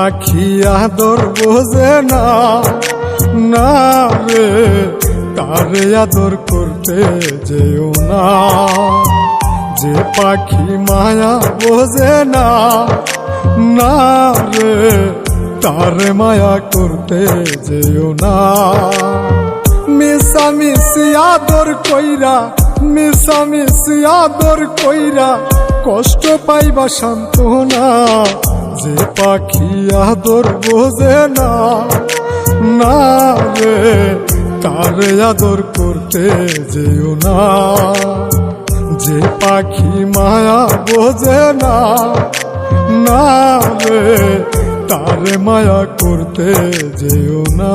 পাখি আদর বোঝে না না রে, তারে আদর করতে যেও না। যে পাখি মায়া বোঝে না না রে, তারে মায়া করতে যেও না। মিশা আদর কইরা মিশা মিশি আদর কইরা কষ্ট পাইবা সান্ত্বনা। যে পাখি আদর বোঝে না না রে, তারে আদর করতে যেও না। যে পাখি মায়া বোঝে না না রে, তারে মায়া করতে যেও না।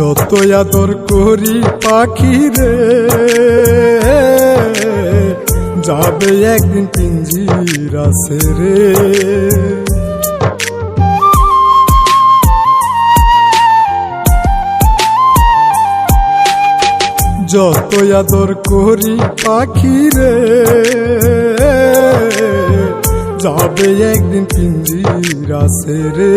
যত আদর করি পাখি রে, যাবে একদিন পিঞ্জিরা রে। যত আদর করি পাখি রে, যাবে একদিন পিঞ্জিরা রে।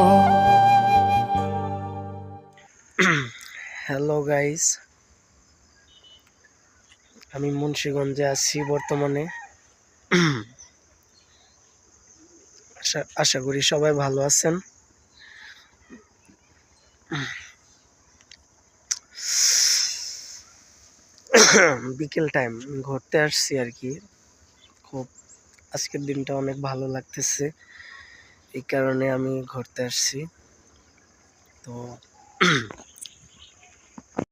গাইস আমি মুন্সীগঞ্জে আছি বর্তমানে। আশা আশা করি সবাই ভালো আছেন। বিকেল টাইম ঘুরতে আসছি আর কি। খুব আজকের দিনটা অনেক ভালো লাগতেছে। এই কারণে আমি ঘুরতে আসছি। তো